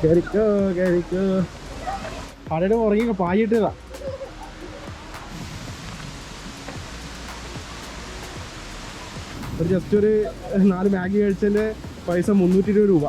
കയറിക്കോ കയറിക്കോ പായിട്ടതാ ഒരു ജസ്റ്റ് ഒരു നാല് മാഗി കഴിച്ചതിന്റെ പൈസ മുന്നൂറ്റി ഇരുപത് രൂപ.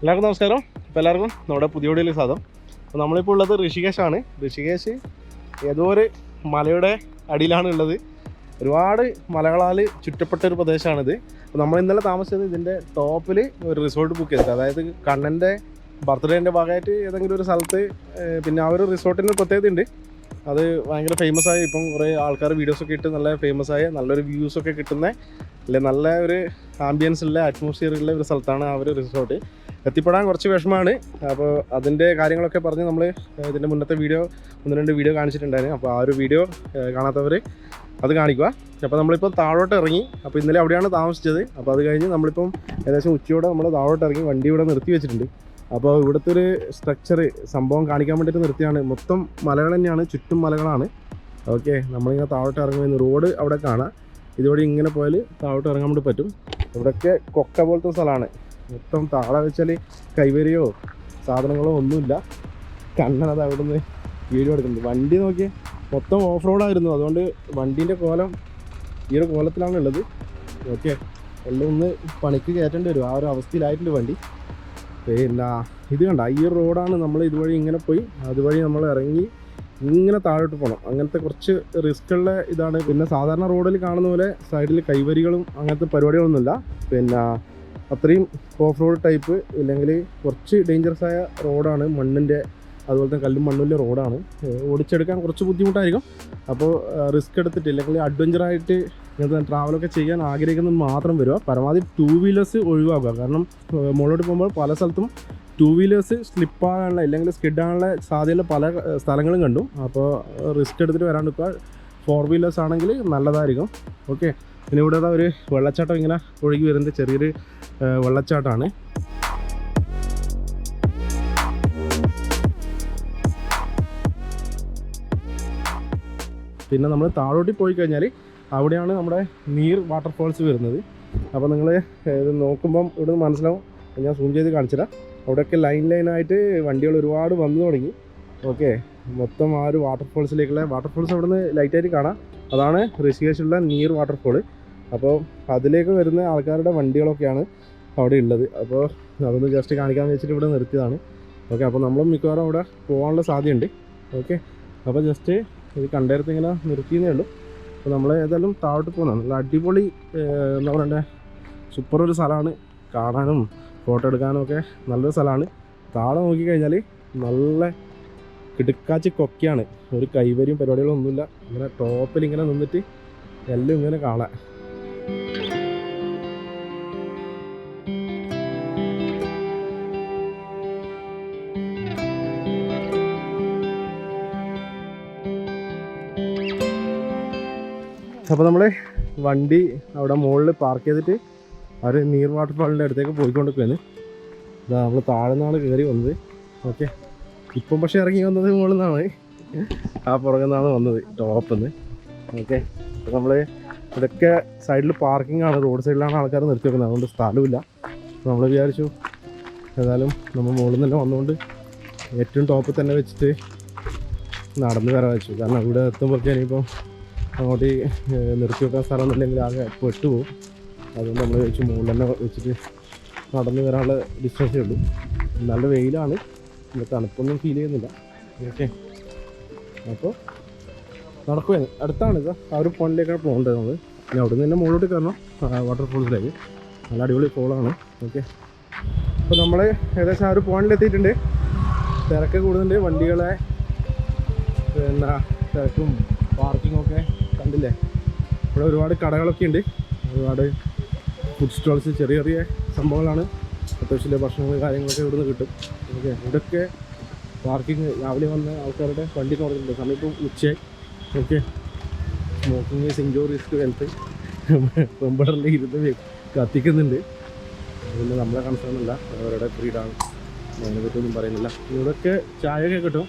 എല്ലാവർക്കും നമസ്കാരം. അപ്പോൾ എല്ലാവർക്കും നമ്മുടെ പുതിയ വീഡിയോയിലേക്ക് സാധം അപ്പോൾ നമ്മളിപ്പോൾ ഉള്ളത് ഋഷികേശാണ് ഋഷികേശ് ഏതോ ഒരു മലയുടെ അടിയിലാണ് ഉള്ളത്. ഒരുപാട് മലകളാൽ ചുറ്റപ്പെട്ട ഒരു പ്രദേശമാണിത്. അപ്പോൾ നമ്മൾ ഇന്നലെ താമസിച്ചത് ഇതിന്റെ ടോപ്പിൽ ഒരു റിസോർട്ട് ബുക്ക് ചെയ്തിട്ട് അതായത് കണ്ണന്റെ ബർത്ത്ഡേന്റെ ഭാഗമായിട്ട് ഏതെങ്കിലും ഒരു സ്ഥലത്ത് പിന്നെ ആ ഒരു റിസോർട്ടിന് പ്രത്യേകത ഉണ്ട്. അത് ഭയങ്കര ഫേമസ് ആയി ഇപ്പം കുറേ ആൾക്കാർ വീഡിയോസൊക്കെ ഇട്ട് നല്ല ഫേമസ് ആയ നല്ലൊരു വ്യൂസൊക്കെ കിട്ടുന്ന അല്ലെ നല്ല ഒരു ആംബിയൻസ് ഉള്ള അറ്റ്മോസ്ഫിയർ ഉള്ള ഒരു സ്ഥലത്താണ് ആ ഒരു റിസോർട്ട് എത്തിപ്പെടാൻ കുറച്ച് വിഷമമാണ്. അപ്പോൾ അതിന്റെ കാര്യങ്ങളൊക്കെ പറഞ്ഞ് നമ്മൾ ഇതിന്റെ മുന്നത്തെ വീഡിയോ ഒന്ന് രണ്ട് വീഡിയോ കാണിച്ചിട്ടുണ്ടായിരുന്നു. അപ്പോൾ ആ ഒരു വീഡിയോ കാണാത്തവർ അത് കാണിക്കുക. അപ്പോൾ നമ്മളിപ്പോൾ താഴോട്ട് ഇറങ്ങി അപ്പോൾ ഇന്നലെ അവിടെയാണ് താമസിച്ചത്. അപ്പോൾ അത് കഴിഞ്ഞ് നമ്മളിപ്പം ഏകദേശം ഉച്ചയോടെ നമ്മൾ താഴോട്ട് ഇറങ്ങി വണ്ടി ഇവിടെ നിർത്തി വെച്ചിട്ടുണ്ട്. അപ്പോൾ ഇവിടുത്തെ ഒരു സ്ട്രക്ചർ സംഭവം കാണിക്കാൻ വേണ്ടിയിട്ട് നിർത്തിയാണ്. മൊത്തം മലകൾ തന്നെയാണ് ചുറ്റും മലകളാണ്. ഓക്കെ നമ്മളിങ്ങനെ താഴോട്ട് ഇറങ്ങുന്ന റോഡ് അവിടെ കാണാം. ഇതുവഴി ഇങ്ങനെ പോയാൽ താഴോട്ട് ഇറങ്ങാൻ വേണ്ടി പറ്റും. ഇവിടെയൊക്കെ കൊക്ക പോലത്തെ സ്ഥലമാണ്. മൊത്തം താള വെച്ചാൽ കൈവരിയോ സാധനങ്ങളോ ഒന്നുമില്ല. കണ്ണനത് അവിടുന്ന് വീഡിയോ എടുക്കുന്നുണ്ട് വണ്ടി നോക്കിയാൽ മൊത്തം ഓഫ് റോഡായിരുന്നു അതുകൊണ്ട് വണ്ടീന്റെ കോലം ഈ ഒരു കോലത്തിലാണ് ഉള്ളത്. ഓക്കെ എല്ലാം ഒന്ന് പണിക്ക് കയറ്റേണ്ടി വരും. ആ ഒരു അവസ്ഥയിലായിട്ടുണ്ട് വണ്ടി. പിന്നെ ഇത് കണ്ട ഈ റോഡാണ് നമ്മൾ ഇതുവഴി ഇങ്ങനെ പോയി അതുവഴി നമ്മൾ ഇറങ്ങി ഇങ്ങനെ താഴോട്ട് പോകണം അങ്ങനത്തെ കുറച്ച് റിസ്ക് ഉള്ള ഇതാണ്. പിന്നെ സാധാരണ റോഡിൽ കാണുന്ന പോലെ സൈഡിൽ കൈവരികളും അങ്ങനത്തെ പരിപാടികളൊന്നുമില്ല. പിന്നെ അത്രയും ഓഫ് റോഡ് ടൈപ്പ് ഇല്ലെങ്കിൽ കുറച്ച് ഡേഞ്ചറസ് ആയ റോഡാണ് മണ്ണിന്റെ അതുപോലെ തന്നെ കല്ലും മണ്ണുള്ള റോഡാണ് ഓടിച്ചെടുക്കാൻ കുറച്ച് ബുദ്ധിമുട്ടായിരിക്കും. അപ്പോൾ റിസ്ക് എടുത്തിട്ട് ഇല്ലെങ്കിൽ അഡ്വഞ്ചറായിട്ട് ഇങ്ങനത്തെ ട്രാവലൊക്കെ ചെയ്യാൻ ആഗ്രഹിക്കുന്നത് മാത്രം വരിക. പരമാവധി ടൂ വീലേഴ്സ് ഒഴിവാക്കുക. കാരണം മുകളിലോട്ട് പോകുമ്പോൾ പല സ്ഥലത്തും ടൂ വീലേഴ്സ് സ്ലിപ്പാകാനുള്ള ഇല്ലെങ്കിൽ സ്കിഡ് ആകാനുള്ള സാധ്യതയുള്ള പല സ്ഥലങ്ങളും കണ്ടു. അപ്പോൾ റിസ്ക് എടുത്തിട്ട് വരാണ്ടിരിക്കുക ഫോർ വീലേഴ്സ് ആണെങ്കിൽ നല്ലതായിരിക്കും. ഓക്കെ പിന്നെ ഇവിടെ ഒരു വെള്ളച്ചാട്ടം ഇങ്ങനെ ഒഴുകി വരുന്നത്. ചെറിയൊരു വെള്ളച്ചാട്ടമാണ് പിന്നെ നമ്മൾ താഴോട്ട് പോയി കഴിഞ്ഞാൽ അവിടെയാണ് നമ്മുടെ നീർ വാട്ടർഫോൾസ് വരുന്നത്. അപ്പോൾ നിങ്ങൾ ഇത് നോക്കുമ്പം ഇവിടെ നിന്ന് മനസ്സിലാവും. ഞാൻ സൂം ചെയ്ത് കാണിച്ചുതരാം. അവിടെയൊക്കെ ലൈൻ ലൈനായിട്ട് വണ്ടികൾ ഒരുപാട് വന്നു തുടങ്ങി. ഓക്കെ മൊത്തം ആ ഒരു വാട്ടർഫോൾസിലേക്കുള്ള വാട്ടർഫോൾസ് അവിടെ നിന്ന് ലൈറ്റായിട്ട് കാണാം. അതാണ് ഋഷികേശുള്ള നീർ വാട്ടർഫോൾ അപ്പോൾ അതിലേക്ക് വരുന്ന ആൾക്കാരുടെ വണ്ടികളൊക്കെയാണ് അവിടെ ഉള്ളത്. അപ്പോൾ അതൊന്ന് ജസ്റ്റ് കാണിക്കാമെന്ന് വെച്ചിട്ട് ഇവിടെ നിർത്തിയതാണ്. ഓക്കെ അപ്പോൾ നമ്മളും മിക്കവാറും അവിടെ പോകാനുള്ള സാധ്യതയുണ്ട്. ഓക്കെ അപ്പോൾ ജസ്റ്റ് ഇത് കണ്ടേരത്ത് ഇങ്ങനെ നിർത്തിയെന്നേ ഉള്ളൂ. അപ്പോൾ നമ്മൾ ഏതായാലും താഴോട്ട് പോകുന്നതാണ്. നല്ല അടിപൊളി എന്താ പറയണ്ടേ? സൂപ്പർ ഒരു സ്ഥലമാണ്. കാണാനും ഫോട്ടോ എടുക്കാനും ഒക്കെ നല്ലൊരു സ്ഥലമാണ്. താഴെ നോക്കിക്കഴിഞ്ഞാൽ നല്ല കിടുക്കാച്ചി കൊക്കയാണ്. ഒരു കൈവരിയും പരിപാടികളൊന്നുമില്ല ഇങ്ങനെ ടോപ്പിൽ ഇങ്ങനെ നിന്നിട്ട് എല്ലാം ഇങ്ങനെ കാണാം. അപ്പോൾ നമ്മൾ വണ്ടി അവിടെ മുകളിൽ പാർക്ക് ചെയ്തിട്ട് അവർ നീർ വാട്ടർഫാളിന്റെ അടുത്തേക്ക് പോയിക്കൊണ്ടിരിക്കുകയാണ്. ഇതാ നമ്മൾ താഴെ നിന്നാണ് കയറി വന്നത്. ഓക്കെ ഇപ്പം പക്ഷേ ഇറങ്ങി വന്നത് മുകളിൽ നിന്നാണ് ആ പുറകിൽ നിന്നാണ് വന്നത് ടോപ്പിൽ നിന്ന് ഓക്കെ അപ്പോൾ നമ്മൾ ഇതൊക്കെ സൈഡിൽ പാർക്കിംഗ് ആണ് റോഡ് സൈഡിലാണ് ആൾക്കാർ നിർത്തി വെക്കുന്നത്. അതുകൊണ്ട് സ്ഥലമില്ല. നമ്മൾ വിചാരിച്ചു ഏതായാലും നമ്മൾ മുകളിൽ നിന്ന് വന്നുകൊണ്ട് ഏറ്റവും ടോപ്പിൽ തന്നെ വെച്ചിട്ട് നടന്ന് വരാൻ വെച്ചു. കാരണം ഇവിടെ എത്തുമ്പോഴേക്കും ഇനിയിപ്പം അങ്ങോട്ട് നിർത്തി വെക്കാൻ സ്ഥലം ഒന്നുമില്ലെങ്കിൽ ആകെ പെട്ടുപോകും അതുകൊണ്ട് നമ്മൾ വെച്ച് മുകളിൽ തന്നെ വെച്ചിട്ട് നടന്ന് വരാനുള്ള ഡിസ്റ്റൻസേ ഉള്ളൂ. നല്ല വെയിലാണ്. ഇവിടെ തണുപ്പൊന്നും ഫീൽ ചെയ്യുന്നില്ല. ഓക്കെ അപ്പോൾ നടക്കുകയാണ് അടുത്താണ് ഇത്. ആ ഒരു പോയിന്റിലേക്കാണ് പോകേണ്ടത് നമ്മൾ ഇനി അവിടെ നിന്ന് തന്നെ മുകളിലോട്ട് കയറണം. വാട്ടർഫോൾസിലേക്ക് നല്ല അടിപൊളി ഫോളാണ് ഓക്കെ അപ്പോൾ നമ്മൾ ഏകദേശം ആ ഒരു പോയിന്റിലെത്തിയിട്ടുണ്ട് തിരക്ക് കൂടുന്നുണ്ട്. വണ്ടികളെ പിന്നെ തിരക്കും പാർക്കിങ്ങും ഒക്കെ കണ്ടില്ലേ? ഇവിടെ ഒരുപാട് കടകളൊക്കെ ഉണ്ട്. ഒരുപാട് ഫുഡ് സ്റ്റോൾസ് ചെറിയ ചെറിയ സംഭവങ്ങളാണ്. അത്യാവശ്യം ഭക്ഷണങ്ങൾ കാര്യങ്ങളൊക്കെ ഇവിടുന്ന് കിട്ടും. ഓക്കെ ഇവിടെയൊക്കെ പാർക്കിങ് രാവിലെ വന്ന ആൾക്കാരുടെ വണ്ടി തുറന്നിട്ടുണ്ട് സമയം ഇപ്പം ഉച്ചയായി. ഓക്കെ സ്മോക്കിങ് സിംഗോ റിസ്ക് ഹെൽത്ത് പെമ്പടറിൽ ഇരുന്ന് കത്തിക്കുന്നുണ്ട്. പിന്നെ നമ്മളെ കൺസേൺ അല്ല അവരുടെ ഫ്രീഡാണ് അതിനെ പറ്റിയൊന്നും പറയുന്നില്ല. ഇവിടെയൊക്കെ ചായയൊക്കെ കിട്ടും.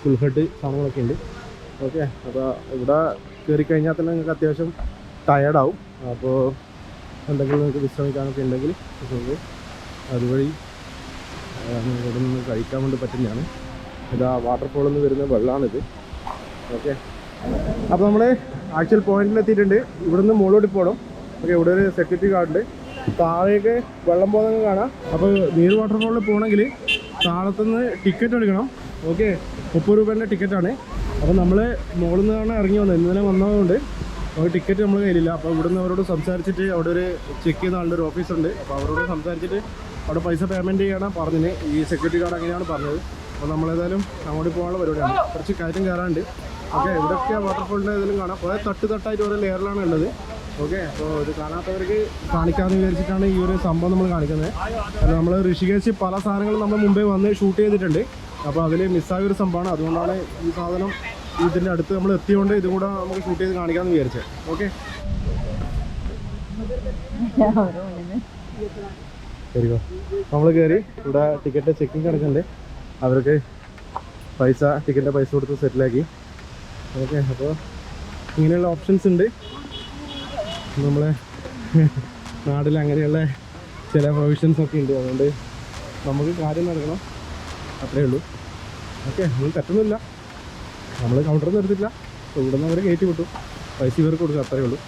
ഫുൾ സാധനങ്ങളൊക്കെ ഉണ്ട്. ഓക്കെ അപ്പോൾ ഇവിടെ കയറി കഴിഞ്ഞാൽ തന്നെ നിങ്ങൾക്ക് അത്യാവശ്യം ടയേർഡാവും അപ്പോൾ എന്തെങ്കിലും നിങ്ങൾക്ക് വിശ്രമിക്കാനൊക്കെ ഉണ്ടെങ്കിൽ നിങ്ങൾക്ക് അതുവഴി ഇവിടെ നിന്ന് കഴിക്കാൻ വേണ്ടി പറ്റുന്നതാണ്. ഇതാ വാട്ടർഫോളിൽ നിന്ന് വരുന്ന വെള്ളമാണിത് ഓക്കെ അപ്പോൾ നമ്മൾ ആക്ച്വൽ പോയിന്റിലെത്തിയിട്ടുണ്ട് എത്തിയിട്ടുണ്ട്. നിന്ന് മുകളിലോട്ട് പോകണം ഓക്കെ ഇവിടെ ഒരു സെക്യൂരിറ്റി ഗാർഡുണ്ട് താഴേക്ക് വെള്ളം പോകുന്നത് കാണാം. അപ്പോൾ നീർ വാട്ടർഫോളിൽ പോകണമെങ്കിൽ താഴത്തുനിന്ന് ടിക്കറ്റ് എടുക്കണം. ഓക്കെ മുപ്പത് രൂപേന്റെ ടിക്കറ്റാണ് അപ്പോൾ നമ്മൾ മുകളിൽ നിന്നാണ് ഇറങ്ങി വന്നത്. ഇന്നലെ വന്നതുകൊണ്ട് അപ്പോൾ ടിക്കറ്റ് നമ്മൾ കയ്യിലില്ല. അപ്പോൾ ഇവിടുന്ന് അവരോട് സംസാരിച്ചിട്ട് അവിടെ ഒരു ചെക്ക് ചെയ്യുന്ന ആളുടെ ഒരു ഓഫീസുണ്ട് അപ്പോൾ അവരോട് സംസാരിച്ചിട്ട് അവിടെ പൈസ പേയ്മെന്റ് ചെയ്യണം പറഞ്ഞിന്. ഈ സെക്യൂരിറ്റി ഗാർഡ് അങ്ങനെയാണ് പറഞ്ഞത്. അപ്പോൾ നമ്മളേതായാലും അങ്ങോട്ട് പോകാനുള്ള പരിപാടിയാണ്. കുറച്ച് കയറ്റം കയറാണ്ട് ഓക്കെ ഇവിടെയൊക്കെ വാട്ടർഫോളിന്റെ ഏതെങ്കിലും കാണാം. കുറേ തട്ട് തട്ടായിട്ട് ഓരോ ലെയറിലാണ് ഉള്ളത്. ഓക്കെ അപ്പോൾ ഇത് കാണാത്തവർക്ക് കാണിക്കാമെന്ന് വിചാരിച്ചിട്ടാണ് ഈ ഒരു സംഭവം നമ്മൾ കാണിക്കുന്നത്. കാരണം നമ്മൾ ഋഷികേശ് പല സാധനങ്ങളും നമ്മൾ മുമ്പേ വന്ന് ഷൂട്ട് ചെയ്തിട്ടുണ്ട്. അപ്പോൾ അതിൽ മിസ്സായ ഒരു സംഭവമാണ്. അതുകൊണ്ടാണ് ഈ സാധനം ഇതിന്റെ അടുത്ത് നമ്മൾ എത്തിയതുകൊണ്ട് ഇതും കൂടെ നമുക്ക് ഷൂട്ട് ചെയ്ത് കാണിക്കാമെന്ന് വിചാരിച്ചത്. ഓക്കെ. ശരിക്കോ നമ്മൾ കയറി ഇവിടെ ടിക്കറ്റ് ചെക്കിങ് നടക്കുന്നുണ്ട് അവർക്ക് പൈസ ടിക്കറ്റിന്റെ പൈസ കൊടുത്ത് സെറ്റിലാക്കി ഓക്കെ അപ്പോൾ ഇങ്ങനെയുള്ള ഓപ്ഷൻസ് ഉണ്ട്. നമ്മളെ നാട്ടിൽ അങ്ങനെയുള്ള ചില പ്രൊവിഷൻസ് ഒക്കെ ഉണ്ട്. അതുകൊണ്ട് നമുക്ക് കാര്യം നടക്കണം. അത്രേ ഉള്ളൂ. ഓക്കെ നമ്മൾ തെറ്റൊന്നുമില്ല നമ്മൾ കൗണ്ടറൊന്നും എടുത്തില്ല ഇവിടെ നിന്ന് അവർ കയറ്റി വിട്ടു. പൈസ ഇവർക്ക് കൊടുക്കുക അത്രയേ ഉള്ളൂ.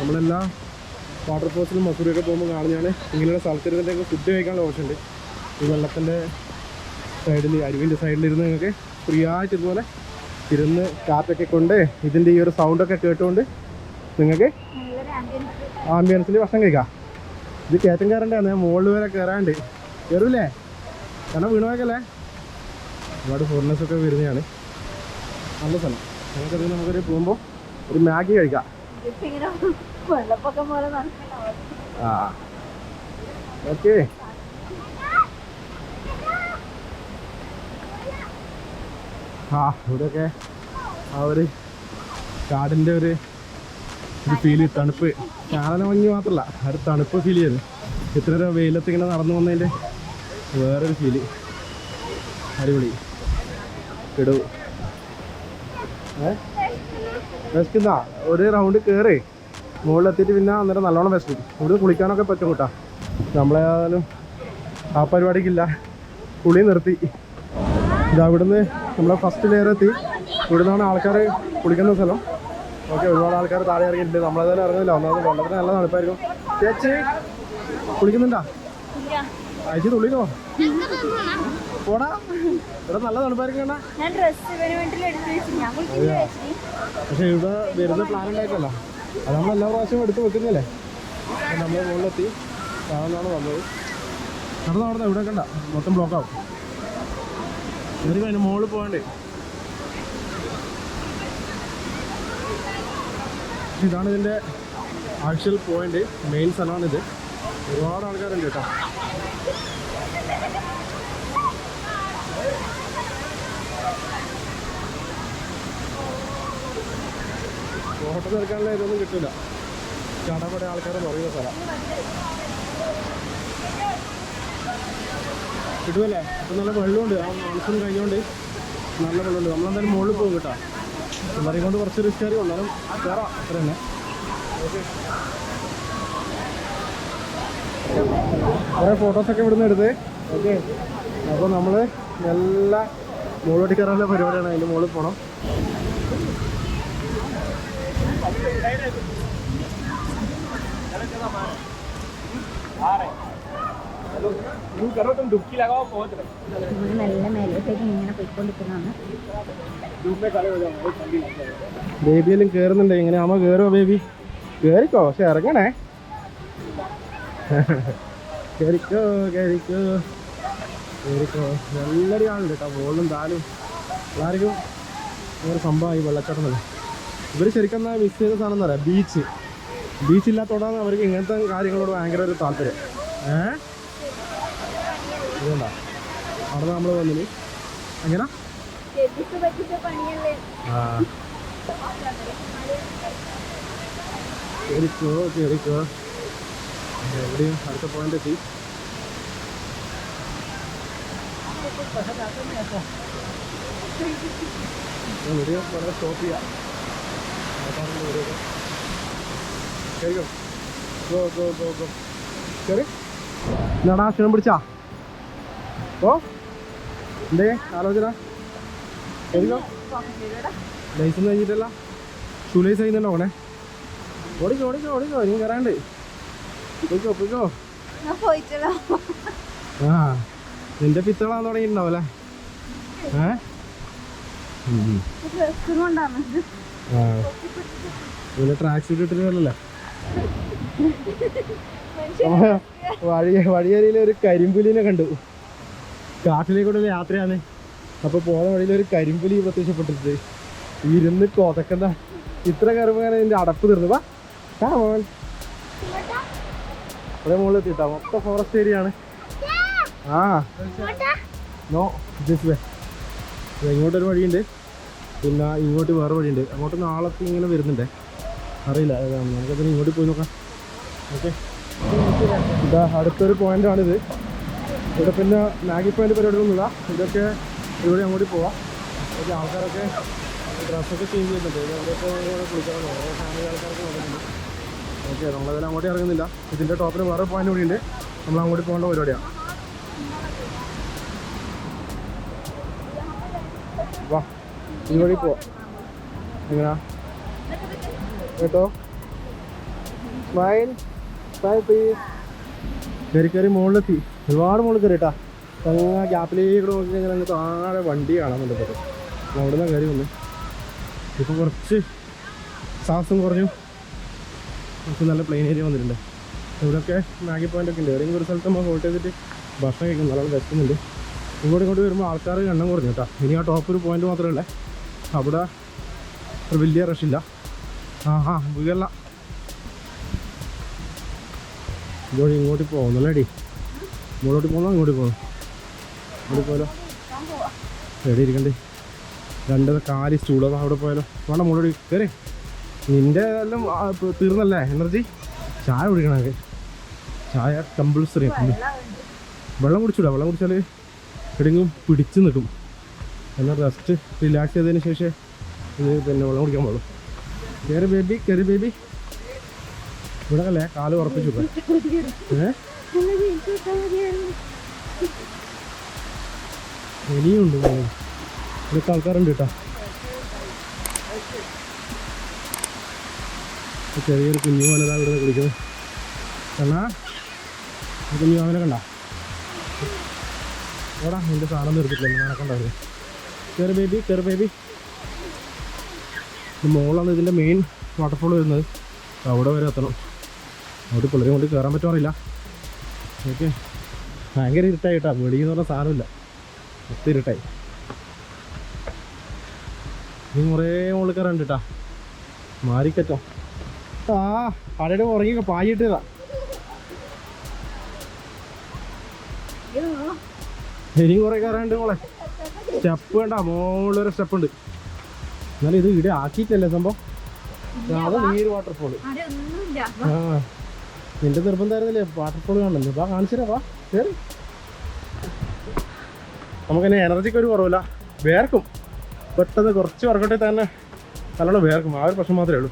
നമ്മളെല്ലാ വാട്ടർ ഫോൾസിലും മസൂരിയൊക്കെ പോകുമ്പോൾ കാണുന്നതാണ് ഇങ്ങനെയുള്ള സ്ഥലത്തിരുന്നിട്ടൊക്കെ ഫുഡ് കഴിക്കാനുള്ള ഓപ്ഷൻ ഉണ്ട് ഈ വെള്ളത്തിന്റെ സൈഡിൽ അരുവിന്റെ സൈഡിലിരുന്ന് നിങ്ങൾക്ക് ഫ്രീ ആയിട്ട് ഇതുപോലെ ഇരുന്ന് കാറ്റൊക്കെ കൊണ്ട് ഇതിന്റെ ഈ ഒരു സൗണ്ടൊക്കെ കേട്ടുകൊണ്ട് നിങ്ങൾക്ക് ആംബിയൻസിൽ ഭക്ഷണം കഴിക്കാം. ഇത് കയറ്റം ഞാൻ മുകളിൽ വരെ കയറാണ്ട്. കയറൂലേ കാരണം വീണുപോയക്കല്ലേ ഒരുപാട് ഫോറിനേഴ്സൊക്കെ വരുന്നതാണ്. നല്ല സ്ഥലം. നമുക്കത് നമുക്കൊരു പോകുമ്പോൾ ഒരു മാഗി കഴിക്കാം. ഇവിടെയൊക്കെ ആ ഒരു കാടിന്റെ ഒരു ഒരു ഫീൽ തണുപ്പ്. കാണാൻ മഞ്ഞ് മാത്രമല്ല ആ ഒരു തണുപ്പ് ഫീൽ ചെയ്ത്. ഇത്ര ഒരു വെയിലത്ത് ഇങ്ങനെ നടന്നു വന്നതിന്റെ വേറൊരു ഫീൽ അടിപൊളി. ഇടൂ. ഏ? വിശക്കുന്ന ഒരു റൗണ്ട് കയറി മുകളിലെത്തിയിട്ട് പിന്നെ അന്നേരം നല്ലോണം വിശക്കും ഇവിടെ കുളിക്കാനൊക്കെ പറ്റും കൂട്ടാ. നമ്മളേതായാലും ആ പരിപാടിക്കില്ല. കുളി നിർത്തി. ഇതാ ഇവിടുന്ന് നമ്മളെ ഫസ്റ്റ് ലെയർ എത്തി. ഇവിടെ നിന്നാണ് ആൾക്കാർ കുളിക്കുന്ന സ്ഥലം. ഓക്കെ ഒരുപാട് ആൾക്കാർ താഴെ ഇറങ്ങിയിട്ടുണ്ട്. നമ്മളേതായാലും ഇറങ്ങില്ല ഒന്നാമത് വെള്ളത്തിന് നല്ല തണുപ്പായിരിക്കും. ചേച്ചി കുളിക്കുന്നുണ്ടാ? അയച്ചു തുള്ളിക്കോ? പോടാ. ഇവിടെ നല്ല തണുപ്പായിരിക്കും പക്ഷെ ഇവിടെ വരുന്ന പ്ലാൻ ഉണ്ടായിട്ടല്ല. അത് നമ്മൾ എല്ലാ പ്രാവശ്യവും എടുത്ത് വെക്കുന്നില്ലേ നമ്മൾ മുകളിലെത്തി. കാണുന്നതാണ് വന്നത്. നടന്നു നടന്നു ഇവിടെ കണ്ട. മൊത്തം ബ്ലോക്ക് ആവും. കയറി കഴിഞ്ഞ മുകളിൽ പോകണ്ടേ? ഇതാണ് ഇതിന്റെ ആക്ച്വൽ പോയിന്റ് മെയിൻ സ്ഥലമാണിത്. ഒരുപാട് ആൾക്കാരുണ്ട് കേട്ടോ. ഫോട്ടോ എടുക്കാനുള്ള ഇതൊന്നും കിട്ടില്ല ചടപടെ ആൾക്കാർ പറയുന്ന സ്ഥലം. കിട്ടുമല്ലേ അപ്പം നല്ല വെള്ളമുണ്ട്. ആ മൺസൂൺ കഴിഞ്ഞുകൊണ്ട് നല്ല വെള്ളമുണ്ട്. നമ്മളെന്തായാലും മുകളിൽ പോകും കേട്ടോ. പിള്ളേരെ കുറച്ച് റിസ്ക് കാര്യം ഉണ്ടാലും കയറാം അത്ര തന്നെ. കുറേ ഫോട്ടോസൊക്കെ ഇവിടുന്ന് എടുത്ത് ഓക്കെ. അപ്പോൾ നമ്മൾ നല്ല മുകളിലോട്ട് കയറാനുള്ള പരിപാടിയാണ് അതിന്റെ മുകളിൽ പോകണം ഇവിടെ നല്ല മേലോട്ടേക്ക് ഇങ്ങനെ പോയിക്കൊണ്ടിരിക്കുന്നതാണ്. ബേബിയെല്ലാം കേറുന്നുണ്ട്. എങ്ങനെ? അമ്മ കേറുവോ ബേബി? കേറിക്കോ. പക്ഷെ ഇറങ്ങണേ. കേറിക്കോ കേറിക്കോ. കേറിക്കോ. കാണുന്നുണ്ട് കേട്ടോ. ബോളും താലും. എല്ലാവർക്കും ഒരു സംഭവമായി വെള്ളച്ചാട്ടം തന്നെ. ഇവർ ശരിക്കും എന്നാൽ മിസ് ചെയ്ത സാധനം എന്നറിയാം ബീച്ച് ബീച്ച് ഇല്ലാത്തതുകൊണ്ടാണ് അവർക്ക് ഇങ്ങനത്തെ കാര്യങ്ങളോട് ഭയങ്കര ഒരു താല്പര്യം. ഏ? ഇതുകൊണ്ടാ. അവിടെ നമ്മൾ വന്നിന് എങ്ങനെ? ആ. ശരിക്കോ ശരിക്കോ എവിടെയും അടുത്ത പോയിന്റ് എത്തി. വീഡിയോ വളരെ സ്റ്റോപ്പ് ചെയ്യാം video go go go go. കേറി. എന്നാടാ ക്ഷീണം പിടിച്ചാ? ഓ എന്തേ? ആലോചന. ലൈസൻസ് കഴിഞ്ഞിട്ടല്ല? ഷൂ ലൈസ് കഴിഞ്ഞിട്ടുണ്ടോ ഓണേ ഓടിക്കോ ഓടിക്കോ ഓടിക്കോ. ഇനി കയറാണ്ട് പോയിക്കോ പോയിക്കോ. ആ. നിന്റെ പിത്തളാൻ തുടങ്ങിയിട്ടുണ്ടാവല്ലേ ഏ? ട്രാക്ക് സൂട്ട് ഇട്ടിട്ടല്ലേ വഴി വഴിയരിയിൽ ഒരു കരിമ്പുലിനെ കണ്ടു. കാട്ടിലേക്കൂടെ യാത്രയാണ്. അപ്പൊ പോകുന്ന വഴിയിൽ ഒരു കരിമ്പുലി പ്രത്യക്ഷപ്പെട്ടിട്ട് ഇരുന്ന് കൊതക്കുന്ന ഇത്ര കയറുമ്പോൾ എന്റെ അടപ്പ് തീർന്നു. വാ മോൻ ഇവിടെ മുകളിൽ എത്തിയിട്ടാ മൊത്തം ഫോറസ്റ്റ് ഏരിയ ആണ്. ആ. നോ ദിസ് വേ ഇങ്ങോട്ടൊരു വഴിയുണ്ട്. പിന്നെ ഇങ്ങോട്ട് വേറെ വഴിയുണ്ട്. അങ്ങോട്ട് നാളൊക്കെ ഇങ്ങനെ വരുന്നുണ്ട്. അറിയില്ല നമുക്ക് നമുക്കതിന് ഇങ്ങോട്ട് പോയി നോക്കാം. ഓക്കെ. ഇതാ അടുത്തൊരു പോയിന്റാണിത്. ഇവിടെ പിന്നെ മാഗി പോയിന്റ് പരിപാടികളൊന്നുമില്ല. ഇതൊക്കെ ഇവിടെ അങ്ങോട്ട് പോവാം. ഓക്കെ ആൾക്കാരൊക്കെ ഡ്രസ്സൊക്കെ ചേഞ്ച് ചെയ്യുന്നുണ്ട്. ഇവിടെയൊക്കെ ഓരോ ഫാമിലി ആൾക്കാർക്ക് വന്നിട്ടുണ്ട്. ഓക്കെ നമ്മളതിൽ അങ്ങോട്ട് ഇറങ്ങുന്നില്ല. ഇതിന്റെ ടോപ്പിൽ വേറെ പോയിന്റ് കൂടി ഉണ്ട് നമ്മൾ അങ്ങോട്ട് പോകേണ്ട പരിപാടിയാണ്. വാ. ഈ വഴി പോ. എങ്ങനാ കേട്ടോ? സ്മൈൽ സ്മൈൽ പ്ലീസ് കയറി കയറി മുകളിലെത്തി. ഒരുപാട് മുകളിൽ കയറിട്ടാ അങ്ങ് ഗ്യാപ്പിലേക്ക് നോക്കി കഴിഞ്ഞാൽ അങ്ങ് താഴെ വണ്ടി കാണാൻ പറ്റും അവിടെ നിന്ന് കയറി വന്നു. ഇപ്പം കുറച്ച് സാഹസം കുറഞ്ഞു. നമുക്ക് നല്ല പ്ലെയിൻ ഏരിയ വന്നിട്ടുണ്ട്. ഇവിടെയൊക്കെ മാഗി പോയിന്റ് ഒക്കെ ഉണ്ട്. ഏതെങ്കിലും ഒരു സ്ഥലത്ത് നമ്മൾ ഹോൾട്ട് ചെയ്തിട്ട് ഭക്ഷണം കഴിക്കും നല്ല വെക്കുന്നുണ്ട് ഇങ്ങോട്ട് ഇങ്ങോട്ട് വരുമ്പോൾ ആൾക്കാർ എണ്ണം കുറഞ്ഞു കേട്ടോ. ഇനി ആ ടോപ്പ് ഒരു പോയിന്റ് മാത്രമേ ഉള്ളേ അവിടെ ഒരു വലിയ റഷില്ല ആ ആ വീഴല്ല ഇങ്ങോട്ട് ഇങ്ങോട്ട് പോകുന്നല്ലേടി ഇങ്ങോട്ട് പോകണോ ഇങ്ങോട്ട് പോകണം ഇങ്ങോട്ട് പോയാലോ? എവിടെ ഇരിക്കണ്ടേ. രണ്ട് കാലി സ്റ്റൂളോ അവിടെ പോയാലോ? വേണം മുകളിൽ കയറി നിന്റെ എല്ലാം തീർന്നല്ലേ എനർജി ചായ കുടിക്കണേ. ചായ കമ്പൾസറി വെള്ളം കുടിച്ചൂടാ? വെള്ളം കുടിച്ചാൽ എവിടെയെങ്കിലും പിടിച്ച് നിൽക്കും. എന്നാൽ റെസ്റ്റ് റിലാക്സ് ചെയ്തതിന് ശേഷം ഇത് പിന്നെ വെള്ളം കുടിക്കാൻ പാടുള്ളൂ. കയറി ബേബി കയറി ബേബി ഇവിടെ അല്ലേ? കാൽ ഉറപ്പിച്ചു ഇനിയുണ്ട്. ഇവിടുത്തെ ആൾക്കാരുണ്ട് കേട്ടോ. ചെറിയൊരു കുഞ്ഞു മോനതാ ഇവിടെ കുടിക്കുന്നത് കണ്ണാ? കുഞ്ഞു മോനെ കണ്ട? ഓടാ നിന്റെ സാധനം നിർത്തിട്ടില്ല നടക്കണ്ടായിരുന്നു കയറി ബേബി കയറി ബേബി മോളാണ് ഇതിന്റെ മെയിൻ വാട്ടർഫോൾ വരുന്നത്. അവിടെ വരെ എത്തണം. അവിടെ പിള്ളേരെ കൊണ്ട് കയറാൻ പറ്റാറില്ല ഓക്കെ ഭയങ്കര ഇരുട്ടായി കേട്ടോ. വെളിയിൽ എന്ന് പറഞ്ഞ സാധനമില്ല. ഒത്തിരി ഇരുട്ടായി. ഇനി കുറേ മുകളിൽ കയറാണ്ട് കേട്ടാ. മാറിക്കറ്റോ ആ പടയുടെ ഉറങ്ങിയൊക്കെ പായിട്ടതാ ഇനിയും കുറേ കയറാണ്ട് മോളെ. സ്റ്റെപ്പ് വേണ്ട മോളൊരു സ്റ്റെപ്പ് ഉണ്ട്. എന്നാലും ഇത് ഇവിടെ ആക്കിയിട്ടല്ലേ സംഭവം? അത് നീര് വാട്ടർഫോൾ ആ. നിന്റെ നിർബന്ധമായിരുന്നില്ലേ വാട്ടർഫോൾ കാണണല്ലോ വാ കാണിച്ചുതരാ വാ. കയറി നമുക്കെന്നെ എനർജിക്ക് ഒരു കുറവില്ല. വേർക്കും. പെട്ടെന്ന് കുറച്ച് വർക്കൗട്ടിൽ തന്നെ നല്ലോണം വേർക്കും. ആ ഒരു പ്രശ്നം മാത്രമേ ഉള്ളൂ.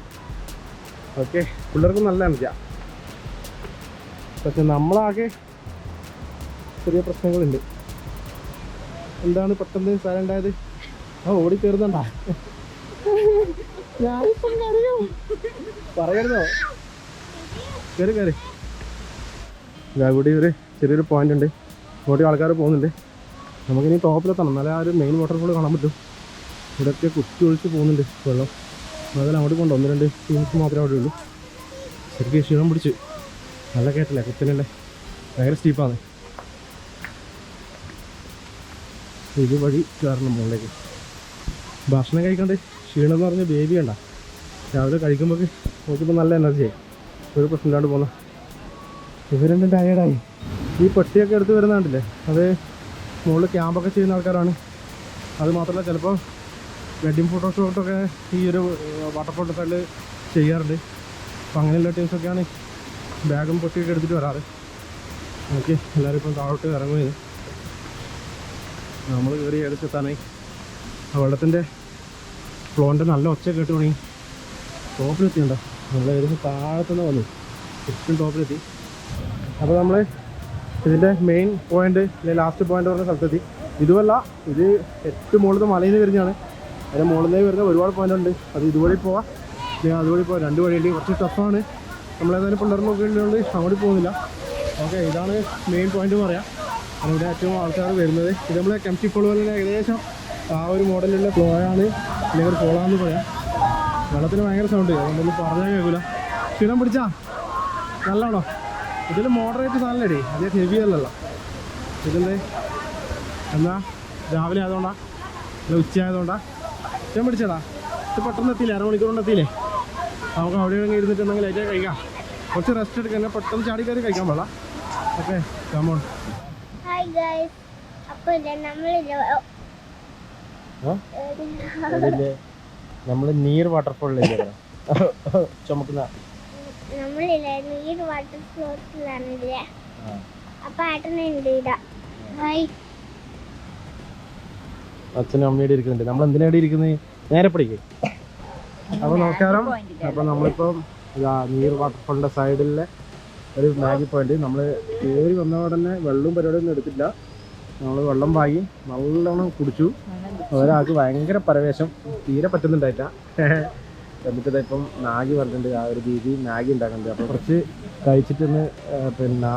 ഓക്കെ പിള്ളേർക്കും നല്ല എനർജിയ പക്ഷെ നമ്മളാകെ ചെറിയ പ്രശ്നങ്ങളുണ്ട്. എന്താണ് പെട്ടെന്ന് സൈലന്റ് ഉണ്ടായത്? ആ ഓടി കയറുന്നുണ്ടാ ഞാനിപ്പം കരയും. പറയരുതോ? കയറി കയറി ഇവിടെ ഒരു ചെറിയൊരു പോയിന്റ് ഉണ്ട്. ഇങ്ങോട്ട് ആൾക്കാർ പോകുന്നുണ്ട്. നമുക്കിനി ടോപ്പിലെത്തണം നല്ല ആ ഒരു മെയിൻ വാട്ടർഫോൾ കാണാൻ പറ്റും. ഇവിടെയൊക്കെ കുത്തി ഒഴിച്ച് പോകുന്നുണ്ട് വെള്ളം. അതിൽ അങ്ങോട്ട് കൊണ്ട് ഒന്ന് രണ്ട് ടീംസ് മാത്രമേ അവിടെ ഉള്ളൂ. ശരിക്കും ക്ഷീണം പിടിച്ച്. നല്ല കേട്ടില്ല? കുത്തലല്ലേ ഭയങ്കര സ്റ്റീപ്പാണ് ഇത് വഴി കയറണം മുകളിലേക്ക് ഭക്ഷണം കഴിക്കണ്ടേ ക്ഷീണം എന്ന് പറഞ്ഞ ബേബി കണ്ട രാവിലെ കഴിക്കുമ്പോൾ നോക്കിയപ്പോൾ നല്ല എനർജിയായി ഒരു പ്രശ്നമില്ലാണ്ട് പോന്ന. ഇവരെന്തും ടയേർഡായി ഈ പെട്ടിയൊക്കെ എടുത്ത് വരുന്നുണ്ടല്ലേ അത് മുകളിൽ ക്യാമ്പൊക്കെ ചെയ്യുന്ന ആൾക്കാരാണ്. അത് മാത്രമല്ല ചിലപ്പോൾ വെഡിങ് ഫോട്ടോഷൂട്ടൊക്കെ ഈ ഒരു വാട്ടർഫോൾ സൈഡിൽ ചെയ്യാറുണ്ട്. അപ്പം അങ്ങനെയുള്ള ടീംസൊക്കെയാണ് ബാഗും പൊട്ടിയൊക്കെ എടുത്തിട്ട് വരാറ്. ഓക്കെ എല്ലാവരും ഇപ്പം താഴോട്ട് ഇറങ്ങുന്നത് നമ്മൾ കയറി എത്താനായി ആ വെള്ളത്തിന്റെ ഫ്ലോന്റെ നല്ല ഒച്ച കേട്ട് തുടങ്ങി. ടോപ്പിലെത്തിയുണ്ടോ നമ്മൾ ഏകദേശം താഴത്തുനിന്ന് വന്നു. ചുറ്റും ടോപ്പിലെത്തി. അപ്പോൾ നമ്മൾ ഇതിന്റെ മെയിൻ പോയിന്റ് അല്ലെങ്കിൽ ലാസ്റ്റ് പോയിന്റ് പറഞ്ഞ സ്ഥലത്തെത്തി. ഇതുമല്ല ഇത് ഏറ്റവും മുകളിൽ നിന്ന് മലയിൽ നിന്ന് വരുന്നതാണ്. അതിന്റെ മുകളിൽ നിന്ന് വരുന്ന ഒരുപാട് പോയിന്റ് ഉണ്ട്. അത് ഇതുവഴി പോവാം. അല്ലെങ്കിൽ അതുവഴി പോവാം. രണ്ട് വഴിയുണ്ട്. കുറച്ച് ടഫാണ് നമ്മളേതായാലും പിള്ളേർ ഉള്ളതുകൊണ്ട് അങ്ങോട്ട് പോകുന്നില്ല. ഓക്കെ ഇതാണ് മെയിൻ പോയിന്റ് പറയാം. ഇവിടെ ഏറ്റവും ആൾക്കാർ വരുന്നത്. ഇത് നമ്മൾ കെംറ്റി പോലെ ഏകദേശം ആ ഒരു മോഡലിലുള്ള ആണ്. അല്ലെങ്കിൽ ഫോളാന്ന് പറയാം. വെള്ളത്തിന് ഭയങ്കര സൗണ്ട് അതുകൊണ്ടൊന്നും പറഞ്ഞാൽ കേൾക്കില്ല ക്ഷീണം പിടിച്ചാ? നല്ലതാണോ ഇതിൽ മോഡറേറ്റ് സാധനമല്ലേ അതേ ഹെവി അല്ലല്ലോ. ഇതിന്റെ എന്നാ രാവിലെ ആയതുകൊണ്ടാ? അല്ല ഉച്ച ആയതുകൊണ്ടാ സ്ഥിരം പിടിച്ചതാ ഇത് പെട്ടെന്ന് എത്തിയില്ലേ? അരമണിക്കൂർ കൊണ്ട് എത്തിയില്ലേ? നമുക്ക് അവിടെ ഇറങ്ങി ഇരുന്നിട്ട് ലൈറ്റായി കഴിക്കാം. കുറച്ച് റെസ്റ്റ് എടുക്കാൻ പെട്ടെന്ന് ചാടി കയറി കഴിക്കാൻ പാടാം. ഓക്കെ കമോൺ ഹായ് ഗൈസ് അപ്പോൾ നമ്മൾ നമ്മൾ നീർ വാട്ടർഫോളിലേക്ക് ചുമക്കുന്ന. നമ്മളില്ല നീർ അപ്പൊ ഏട്ടനുണ്ട് ഇടാ ഹായ്. അച്ഛനും അമ്മയുടെ ഇരിക്കുന്നുണ്ട്. നമ്മൾ എന്തിനാടി ഇരിക്കുന്നത് നേരെ പഠിക്കേ അപ്പൊ നമസ്കാരം. അപ്പൊ നമ്മളിപ്പം ഇതാ നീർ വാട്ടർഫോളിന്റെ സൈഡിലെ ഒരു മാഗി പോയിന്റ് നമ്മൾ കയറി വന്ന ഉടനെ വെള്ളവും പരിപാടിയൊന്നും എടുത്തില്ല നമ്മൾ വെള്ളം വാങ്ങി നല്ലോണം കുടിച്ചു. ഒരാൾക്ക് ഭയങ്കര പരവേശം. തീരെ പറ്റുന്നുണ്ടായിട്ട. എന്നിട്ട് ഇപ്പം മാഗി പറഞ്ഞിട്ടുണ്ട്. ആ ഒരു രീതി മാഗി ഉണ്ടാക്കുന്നുണ്ട്. അപ്പോൾ കുറച്ച് കഴിച്ചിട്ടൊന്ന് പിന്നെ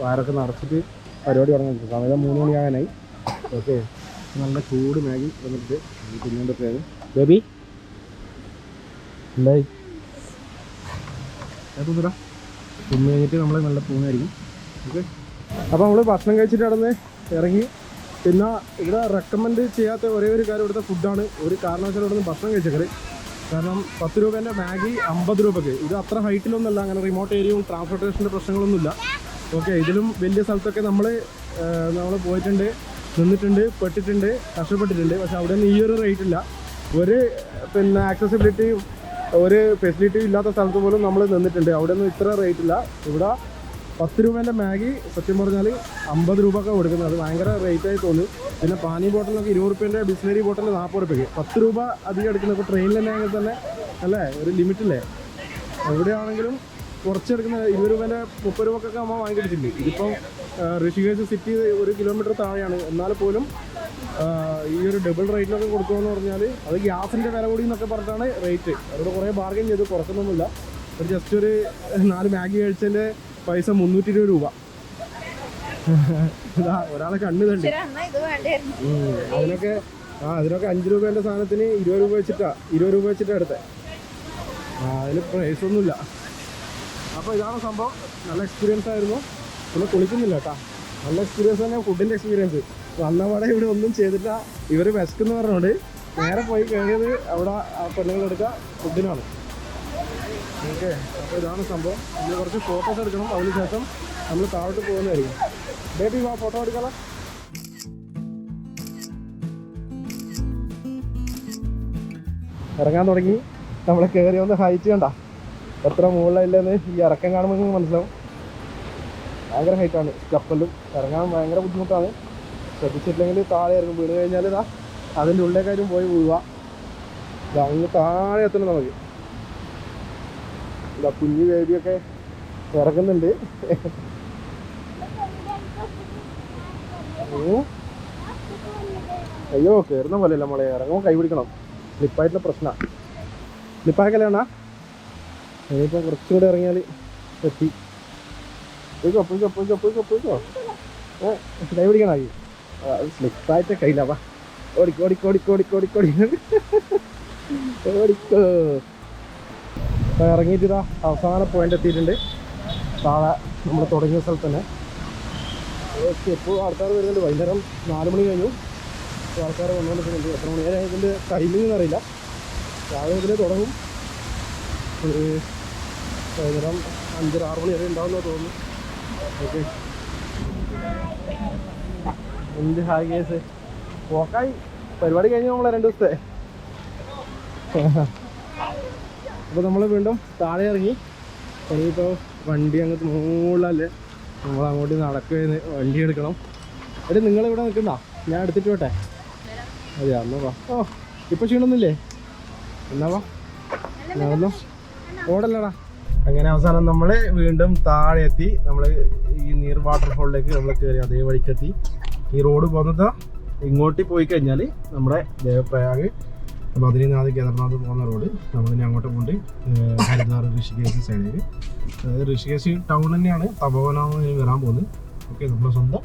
വയറൊക്കെ നിറച്ചിട്ട് പരിപാടി തുടങ്ങി സമയം മൂന്ന് മണിയാകാനായി. ഓക്കെ. നല്ല ചൂട് മാഗി വന്നിട്ട് തിന്നുകൊണ്ടൊക്കെയാണ് ബേബി. എന്തായി? തിന്നു കഴിഞ്ഞിട്ട് നമ്മൾ നല്ല പോകുന്നതായിരിക്കും. ഓക്കെ അപ്പോൾ നമ്മൾ ഭക്ഷണം കഴിച്ചിട്ട് അവിടെ ഇറങ്ങി. പിന്നെ ഇവിടെ റെക്കമെൻഡ് ചെയ്യാത്ത ഒരേ ഒരു കാര്യം ഇവിടുത്തെ ഫുഡാണ് ഒരു കാരണവശാലും ഇവിടെ നിന്ന് ഭക്ഷണം കഴിച്ചേക്കൽ. കാരണം പത്ത് രൂപേന്റെ മാഗി അമ്പത് രൂപയ്ക്ക് ഇത് അത്ര ഹൈറ്റിലൊന്നുമല്ല അങ്ങനെ റിമോട്ട് ഏരിയയും ട്രാൻസ്പോർട്ടേഷന്റെ പ്രശ്നങ്ങളൊന്നുമില്ല ഓക്കെ ഇതിലും വലിയ സ്ഥലത്തൊക്കെ നമ്മൾ നമ്മൾ പോയിട്ടുണ്ട് നിന്നിട്ടുണ്ട് പെട്ടിട്ടുണ്ട് കഷ്ടപ്പെട്ടിട്ടുണ്ട്. പക്ഷെ അവിടെ നിന്ന് ഈ ഒരു റേറ്റ് ഇല്ല. ഒരു പിന്നെ ആക്സസിബിലിറ്റിയും ഒരു ഫെസിലിറ്റി ഇല്ലാത്ത സ്ഥലത്ത് പോലും നമ്മൾ നിന്നിട്ടുണ്ട്. അവിടെ ഒന്നും ഇത്ര റേറ്റ് ഇല്ല. ഇവിടെ പത്ത് രൂപേന്റെ മാഗി സത്യം പറഞ്ഞാൽ അമ്പത് രൂപ ഒക്കെ കൊടുക്കുന്നത്. അത് ഭയങ്കര റേറ്റ് ആയി തോന്നി. പിന്നെ പാനി ബോട്ടിലൊക്കെ ഇരുപത് റുപ്യേന്റെ ബിസ്ലറി ബോട്ടിൽ നാൽപ്പത് റുപ്യക്ക് പത്ത് രൂപ അധികം എടുക്കുന്ന ഇപ്പോൾ ട്രെയിനിൽ തന്നെ ആണെങ്കിൽ തന്നെ അല്ലേ? ഒരു ലിമിറ്റില്ലേ എവിടെയാണെങ്കിലും കുറച്ചെടുക്കുന്ന ഇരുപത് രൂപേന്റെ മുപ്പത് രൂപക്കൊക്കെ നമ്മൾ വാങ്ങിക്കിട്ടിട്ടുണ്ട് ഇതിപ്പം ഋഷികേശ് സിറ്റി ഒരു കിലോമീറ്റർ താഴെയാണ്. എന്നാൽ പോലും ഈ ഒരു ഡബിൾ റേറ്റിലൊക്കെ കൊടുക്കുമെന്ന് പറഞ്ഞാൽ അത് ഗ്യാസിന്റെ വില കൂടി എന്നൊക്കെ പറഞ്ഞിട്ടാണ് റേറ്റ് അവരോട് കുറേ ബാർഗൈൻ ചെയ്ത്. കുറക്കുന്നൊന്നുമില്ല ഒരു ജസ്റ്റ് ഒരു നാല് മാഗി കഴിച്ചതിന്റെ പൈസ മുന്നൂറ്റി ഇരുപത് രൂപ. ഇതാ ഒരാളെ കണ്ണ് വേണ്ടായിരുന്നു അതിനൊക്കെ ആ അതിനൊക്കെ അഞ്ച് രൂപേന്റെ സാധനത്തിന് ഇരുപത് രൂപ വെച്ചിട്ടാ ഇരുപത് രൂപ വെച്ചിട്ടാ എടുത്തത് ആ അതിന് പ്രൈസൊന്നുമില്ല അപ്പോൾ ഇതാണ് സംഭവം. നല്ല എക്സ്പീരിയൻസ് ആയിരുന്നു. പിന്നെ കുളിക്കുന്നില്ല കേട്ടാ. നല്ല എക്സ്പീരിയൻസ് തന്നെ ഫുഡിന്റെ എക്സ്പീരിയൻസ് വന്നപാടെ ഇവിടെ ഒന്നും ചെയ്തില്ല ഇവർ വിശക്കെന്ന് പറഞ്ഞോണ്ട് നേരെ പോയി കഴിഞ്ഞത് അവിടെ ആ പെണ്ണുങ്ങളെടുക്കുക ഫുഡിനാണ് ഓക്കെ അപ്പൊ ഇതാണ് സംഭവം. നമ്മൾ കുറച്ച് ഫോട്ടോസ് എടുക്കണം. അതിനുശേഷം നമ്മൾ താഴോട്ട് പോകുന്നതായിരിക്കും. ബേബി വാ ഫോട്ടോ എടുക്കാം ഇറങ്ങാൻ തുടങ്ങി. നമ്മളെ കയറി വന്ന് ഹൈറ്റ് കണ്ട. എത്ര മുകളിലില്ലെന്ന് ഈ ഇറക്കം കാണുമ്പോൾ മനസ്സിലാവും. ഭയങ്കര ഹൈറ്റാണ് കപ്പലും ഇറങ്ങാൻ ഭയങ്കര ബുദ്ധിമുട്ടാണ്. ശ്രദ്ധിച്ചിട്ടില്ലെങ്കിൽ താഴെ ഇറങ്ങും. വീണ് കഴിഞ്ഞാൽ ഇതാ അതിന്റെ ഉള്ളിലേക്കാരും പോയി വീഴുക. അങ്ങ് താഴെ എത്തണം നമുക്ക്. ഇതാ കുഞ്ഞു ബേബിയൊക്കെ ഇറങ്ങുന്നുണ്ട്. അയ്യോ കയറുന്ന പോലെയല്ല നമ്മളെ ഇറങ്ങുമ്പോൾ കൈ പിടിക്കണം. സ്ലിപ്പായിട്ടുള്ള പ്രശ്നമാണ് സ്ലിപ്പാക്കലാണ് ഇനിയിപ്പോൾ കുറച്ചും ഇറങ്ങിയാൽ എത്തി. പോയിക്കോ പോയിക്കോ പോയിക്കോ പോയിക്കോ പോയിക്കോ. ഏ കൈ പിടിക്കണായി സ്ലിപ്പായിട്ട് കയ്യില്ല വാ. ഓടിക്കോ ഓടിക്കോ ഓടിക്കോ ഓടിക്കോ ഓടിക്കോ ഓടിക്കോ. അപ്പോൾ ഇറങ്ങിയിട്ട് ഇതാ അവസാന പോയിന്റ് എത്തിയിട്ടുണ്ട്. താഴെ നമ്മൾ തുടങ്ങിയ സ്ഥലത്ത് തന്നെ ഓക്കെ ഇപ്പോൾ ആൾക്കാർ വരുന്നുണ്ട്. വൈകുന്നേരം നാല് മണി കഴിഞ്ഞു. ആൾക്കാർ വന്നുകൊണ്ടിരിക്കുന്നുണ്ട് എത്ര മണി വരെ ഇതിന്റെ ടൈമിംഗ് അറിയില്ല. രാവിലെ മുതലേ തുടങ്ങും. ഒരു വൈകുന്നേരം അഞ്ചര ആറ് മണി വരെ ഉണ്ടാവുമെന്ന് തോന്നുന്നു. എന്ത് ഹായ് പോക്കായി. പരിപാടി കഴിഞ്ഞു നമ്മളെ രണ്ട് ദിവസത്തെ. അപ്പോൾ നമ്മൾ വീണ്ടും താഴെ ഇറങ്ങി. ഇനിയിപ്പോൾ വണ്ടി അങ്ങോട്ട് മുകളിലല്ലേ നമ്മൾ അങ്ങോട്ട് നടക്കുകയെന്ന് വണ്ടി എടുക്കണം. എടി നിങ്ങളിവിടെ നിൽക്കുന്ന ഞാൻ എടുത്തിട്ട് പോട്ടെ. അതെയാ എന്നാ വാ. ഓ ഇപ്പൊ ക്ഷീണമൊന്നുമില്ലേ? എന്നാ വാ. ഓടല്ലടാ. അങ്ങനെ അവസാനം നമ്മൾ വീണ്ടും താഴെ എത്തി നമ്മൾ ഈ നീർ വാട്ടർഫോളിലേക്ക് നമ്മൾ കയറി അതേ വഴിക്കെത്തി. ഈ റോഡ് പോകുന്നത് ഇങ്ങോട്ട് പോയി കഴിഞ്ഞാൽ നമ്മുടെ ദേവപ്രയാഗ് ബദ്രീനാഥ് കേദർനാഥ് പോകുന്ന റോഡ് നമ്മളിനി അങ്ങോട്ട് ഏഹ്, ഹരിദ്വാർ ഋഷികേശ് സൈഡിലേക്ക് അതായത് ഋഷികേശ് ടൗൺ തന്നെയാണ്. തപോവനാണ് വരാൻ പോകുന്നത്. ഓക്കെ നമ്മുടെ സ്വന്തം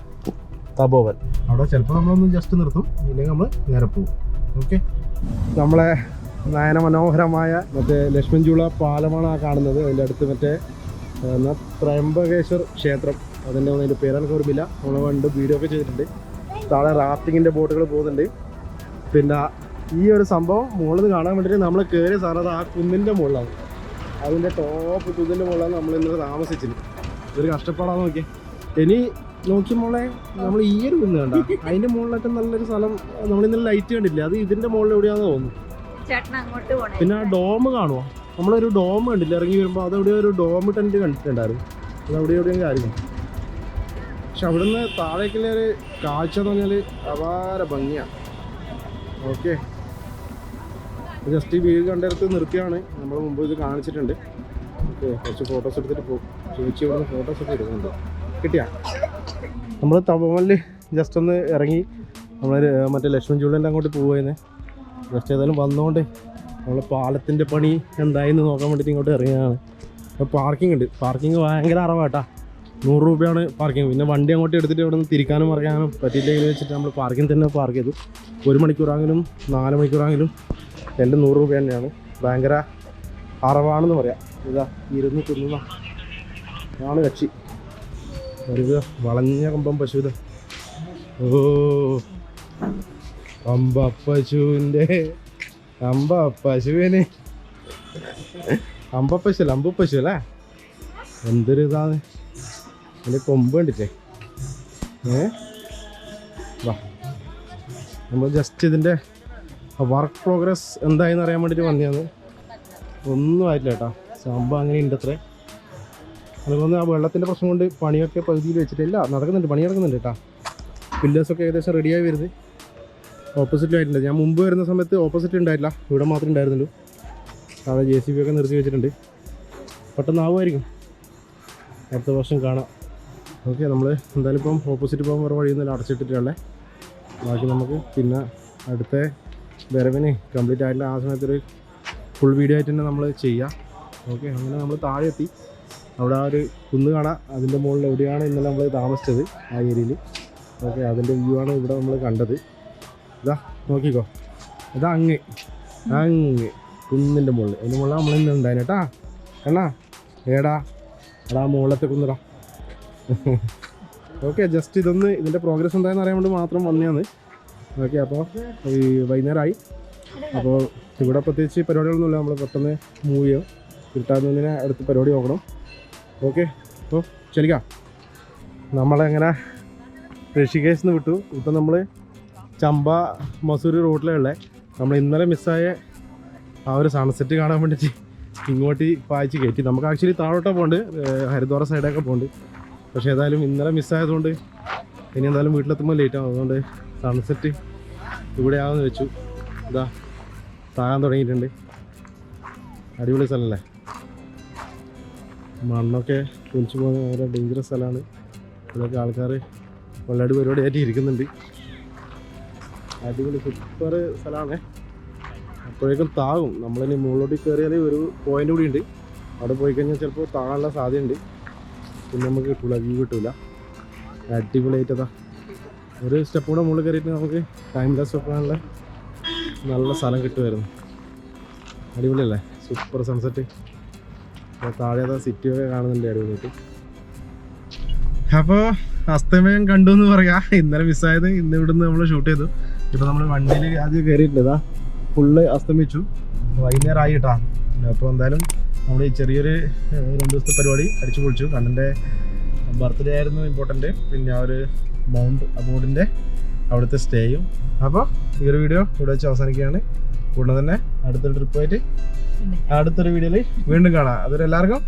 തപോവൻ. അവിടെ ചിലപ്പോൾ നമ്മളൊന്ന് ജസ്റ്റ് നിർത്തും. ഇല്ലെങ്കിൽ നമ്മൾ നേരെ പോകും. ഓക്കെ? നമ്മളെ നയന മനോഹരമായ മറ്റേ ലക്ഷ്മൺചൂള പാലമാണ് ആ കാണുന്നത്. അതിന്റെ അടുത്ത് മറ്റേ ഏഹ്, ത്രയംബകേശ്വർ ക്ഷേത്രം. അതിന്റെ അതിന്റെ പേരെനിക്ക് ഓർമ്മയില്ല. നമ്മൾ കണ്ട് വീഡിയോ ഒക്കെ ചെയ്തിട്ടുണ്ട്. താഴെ റാഫ്റ്റിങ്ങിന്റെ ബോട്ടുകൾ പോകുന്നുണ്ട്. പിന്നെ ഈ ഒരു സംഭവം മുകളിൽ കാണാൻ വേണ്ടിയിട്ട് നമ്മൾ കയറിയ സാധനം ആ കുന്നിന്റെ മുകളിലാണ്. അതിന്റെ ടോപ്പ് കുന്നിന്റെ മുകളിലാണ് നമ്മൾ ഇന്നലെ താമസിച്ചത് ഇതൊരു കഷ്ടപ്പാടാന്ന് നോക്കിയേ. ഇനി നോക്കി മോളെ നമ്മൾ ഈ ഒരു കുന്ന് കണ്ട? അതിന്റെ മുകളിലൊക്കെ നല്ലൊരു സ്ഥലം നമ്മൾ ഇന്നലെ ലൈറ്റ് കണ്ടില്ല? അത് ഇതിന്റെ മുകളിൽ എവിടെയാണെന്ന് തോന്നുന്നു. അങ്ങോട്ട് പോണേ. പിന്നെ ആ ഡോം കാണുമോ നമ്മളൊരു ഡോം കണ്ടില്ല? ഇറങ്ങി വരുമ്പോൾ അതെവിടെ ഒരു ഡോം ടെന്റ് കണ്ടിട്ടുണ്ടായിരുന്നു. അത് അവിടെ എവിടെയും കാര്യം. പക്ഷെ അവിടുന്ന് താഴേക്കുള്ള ഒരു കാഴ്ച എന്ന് പറഞ്ഞാൽ അപാര ഭംഗിയാണ് ഓക്കെ ജസ്റ്റ് ഈ വീട് കണ്ടിടത്ത് നിർത്തിയാണ്. നമ്മൾ മുമ്പ് ഇത് കാണിച്ചിട്ടുണ്ട്. ഓക്കെ കുറച്ച് ഫോട്ടോസ് എടുത്തിട്ട് പോകും ചേച്ചി ഇവിടുന്ന് ഫോട്ടോസ് ഒക്കെ എടുക്കുന്നുണ്ട്. കിട്ടിയാ? നമ്മൾ തവമല്ലിൽ ജസ്റ്റ് ഒന്ന് ഇറങ്ങി നമ്മൾ മറ്റേ ലക്ഷ്മൺ ജൂളിന്റെ അങ്ങോട്ട് പോവുകയെന്ന് ജസ്റ്റ് ഏതായാലും വന്നുകൊണ്ട് നമ്മൾ പാലത്തിന്റെ പണി എന്തായെന്ന് നോക്കാൻ വേണ്ടിയിട്ട് ഇങ്ങോട്ട് ഇറങ്ങിയതാണ് പാർക്കിംഗ് ഉണ്ട്. പാർക്കിംഗ് ഭയങ്കര അറവാട്ടാ. നൂറ് രൂപയാണ് പാർക്കിംഗ് പിന്നെ വണ്ടി അങ്ങോട്ട് എടുത്തിട്ട് ഇവിടെ നിന്ന് തിരിക്കാനും മറിയാനും പറ്റിയില്ലെങ്കിൽ വെച്ചിട്ട് നമ്മൾ പാർക്കിംഗ് തന്നെ പാർക്ക് ചെയ്തു. ഒരു മണിക്കൂറാണെങ്കിലും നാല് മണിക്കൂറാണെങ്കിലും എല്ലാം നൂറ് രൂപ തന്നെയാണ്. ഭയങ്കര അറവാണെന്ന് പറയാം. ഇതാ ഇരുന്ന് തിന്നുന്ന ആണ് കക്ഷി. ഒരു വളഞ്ഞ കമ്പം പശു ഇത്. ഓ. അമ്പ പശുവിന്റെ അമ്പ പശുവിന് അമ്പ അല്ല? അല്ലേ എന്തൊരു ഇതാണ്? അതിന്റെ കൊമ്പ് കണ്ടിട്ടേ. ഏ? വാ. നമ്മൾ ജസ്റ്റ് ഇതിന്റെ വർക്ക് പ്രോഗ്രസ് എന്തായെന്ന് അറിയാൻ വേണ്ടിയിട്ട് വന്നതാണ്. ഒന്നും ആയിട്ടില്ല കേട്ടോ. സംഭവം അങ്ങനെ ഉണ്ട് അത്രേ. അതുപോലെ ആ വെള്ളത്തിന്റെ പ്രശ്നം കൊണ്ട് പണിയൊക്കെ പകുതിയിൽ വെച്ചിട്ടില്ല. നടക്കുന്നുണ്ട് പണി നടക്കുന്നുണ്ട് കേട്ടോ. പില്ലേഴ്സൊക്കെ ഏകദേശം റെഡിയായി വരുന്നത്. ഓപ്പോസിറ്റ് ആയിട്ടുണ്ട്. ഞാൻ മുമ്പ് വരുന്ന സമയത്ത് ഓപ്പോസിറ്റ് ഉണ്ടായിട്ടില്ല. ഇവിടെ മാത്രമേ ഉണ്ടായിരുന്നുള്ളൂ. അവിടെ ജെ സി ബി ഒക്കെ നിർത്തി വെച്ചിട്ടുണ്ട്. പെട്ടെന്ന് ആവുമായിരിക്കും. അടുത്ത വർഷം കാണാം. ഓക്കെ നമ്മൾ എന്തായാലും ഇപ്പം ഓപ്പോസിറ്റ് പോകാൻ വേറെ വഴിയൊന്നും അടച്ചിട്ടിട്ടുള്ളേ. ബാക്കി നമുക്ക് പിന്നെ അടുത്ത വരവിന് കംപ്ലീറ്റ് ആയിട്ടില്ല ആ സമയത്തൊരു ഫുൾ വീഡിയോ ആയിട്ട് തന്നെ നമ്മൾ ചെയ്യാം. ഓക്കെ അങ്ങനെ നമ്മൾ താഴെ എത്തി. അവിടെ ആ ഒരു കുന്ന് കാണാം. അതിന്റെ മുകളിൽ എവിടെയാണ് ഇന്നലെ നമ്മൾ താമസിച്ചത് ആ ഏരിയയിൽ ഓക്കെ അതിന്റെ വ്യൂ ആണ് ഇവിടെ നമ്മൾ കണ്ടത്. ഇതാ നോക്കിക്കോ. ഇതാ അങ്ങ്. അങ്ങ്. കുന്നിന്റെ മുകളിൽ. അതിന്റെ മുകളിൽ നമ്മൾ ഇന്ന് ഉണ്ടായിരുന്നു കേട്ടാ കണ്ണാ. ഏടാ. എടാ മുകളിലത്തെ കുന്നിടാ. ഓക്കെ ജസ്റ്റ് ഇതൊന്ന് ഇതിന്റെ പ്രോഗ്രസ് എന്തായെന്ന് അറിയാൻ വേണ്ടി മാത്രം വന്നതാണ്. ഓക്കെ അപ്പോൾ ഈ വൈകുന്നേരമായി. അപ്പോൾ ഇവിടെ പ്രത്യേകിച്ച് പരിപാടികളൊന്നുമില്ല നമ്മൾ പെട്ടെന്ന് മൂവ് ചെയ്യും. കിട്ടാവുന്നതിന് അടുത്ത് പരിപാടി നോക്കണം. ഓക്കെ അപ്പോൾ ശരിക്കാം നമ്മളെങ്ങനെ ഋഷികേശിന്ന് വിട്ടു. ഇപ്പം നമ്മൾ ചമ്പ മസൂരി റൂട്ടിലുള്ള നമ്മൾ ഇന്നലെ മിസ്സായ ആ ഒരു സൺസെറ്റ് കാണാൻ വേണ്ടിയിട്ട് ഇങ്ങോട്ട് പായിച്ച് കയറ്റി. നമുക്ക് ആക്ച്വലി താഴോട്ടാണ് പോകണ്ട് ഹരിദ്വാര സൈഡൊക്കെ പോകുന്നുണ്ട് പക്ഷേ ഏതായാലും ഇന്നലെ മിസ്സായതുകൊണ്ട് ഇനി എന്തായാലും വീട്ടിലെത്തുമ്പോൾ ലേറ്റ് ആവും. അതുകൊണ്ട് സൺസെറ്റ് ഇവിടെ വെച്ചു. ഇതാ താഴാൻ തുടങ്ങിയിട്ടുണ്ട്. അടിപൊളി സ്ഥലമല്ലേ മണ്ണൊക്കെ കുളിച്ചു പോകുന്ന വളരെ ഡേഞ്ചറസ് സ്ഥലമാണ്. ഇതൊക്കെ ആൾക്കാർ കൊള്ളാടി പരിപാടിയായിട്ട് ഇരിക്കുന്നുണ്ട്. അടിപൊളി സൂപ്പർ സ്ഥലമാണ്. അപ്പോഴേക്കും താകും നമ്മളിനി മുകളിലോട്ട് കയറിയാൽ ഒരു പോയിന്റ് കൂടി ഉണ്ട്. അവിടെ പോയി കഴിഞ്ഞാൽ ചിലപ്പോൾ താഴാനുള്ള സാധ്യതയുണ്ട്. പിന്നെ നമുക്ക് കിട്ടൂല വ്യൂ കിട്ടൂല. അടിപൊളിയായിട്ടതാ. ഒരു സ്റ്റെപ്പ് കൂടെ മുകളിൽ കയറിയിട്ട് നമുക്ക് ടൈം ലെസ് വെക്കാനുള്ള നല്ല സ്ഥലം കിട്ടുമായിരുന്നു അടിപൊളിയല്ലേ? സൂപ്പർ സൺസെറ്റ് താഴെ അതാ സിറ്റിയൊക്കെ കാണുന്നുണ്ട് അടിപൊളിയായിട്ട്. അപ്പോൾ അസ്തമയം കണ്ടു എന്ന് പറയാം. ഇന്നലെ മിസ്സായത് ഇന്ന് ഇവിടുന്ന് നമ്മൾ ഷൂട്ട് ചെയ്തു. ഇപ്പൊ നമ്മൾ വണ്ടിയിൽ ആദ്യം കയറിയിട്ടില്ല ഫുള്ള് അസ്തമിച്ചു. വൈകുന്നേരമായി കേട്ടാ അപ്പോൾ എന്തായാലും നമ്മൾ ഈ ചെറിയൊരു രണ്ടു ദിവസത്തെ പരിപാടി അടിച്ചു പൊളിച്ചു. കണ്ണന്റെ ബർത്ത്ഡേ ആയിരുന്നു ഇമ്പോർട്ടന്റ് പിന്നെ ആ ഒരു മൗണ്ട് അബോർഡിന്റെ അവിടുത്തെ സ്റ്റേയും അപ്പോൾ ഈ ഒരു വീഡിയോ ഇവിടെ വെച്ച് അവസാനിക്കുകയാണ്. ഉടനെ തന്നെ അടുത്തൊരു ട്രിപ്പായിട്ട് അടുത്തൊരു വീഡിയോയിൽ വീണ്ടും കാണാം. അതൊരു എല്ലാവർക്കും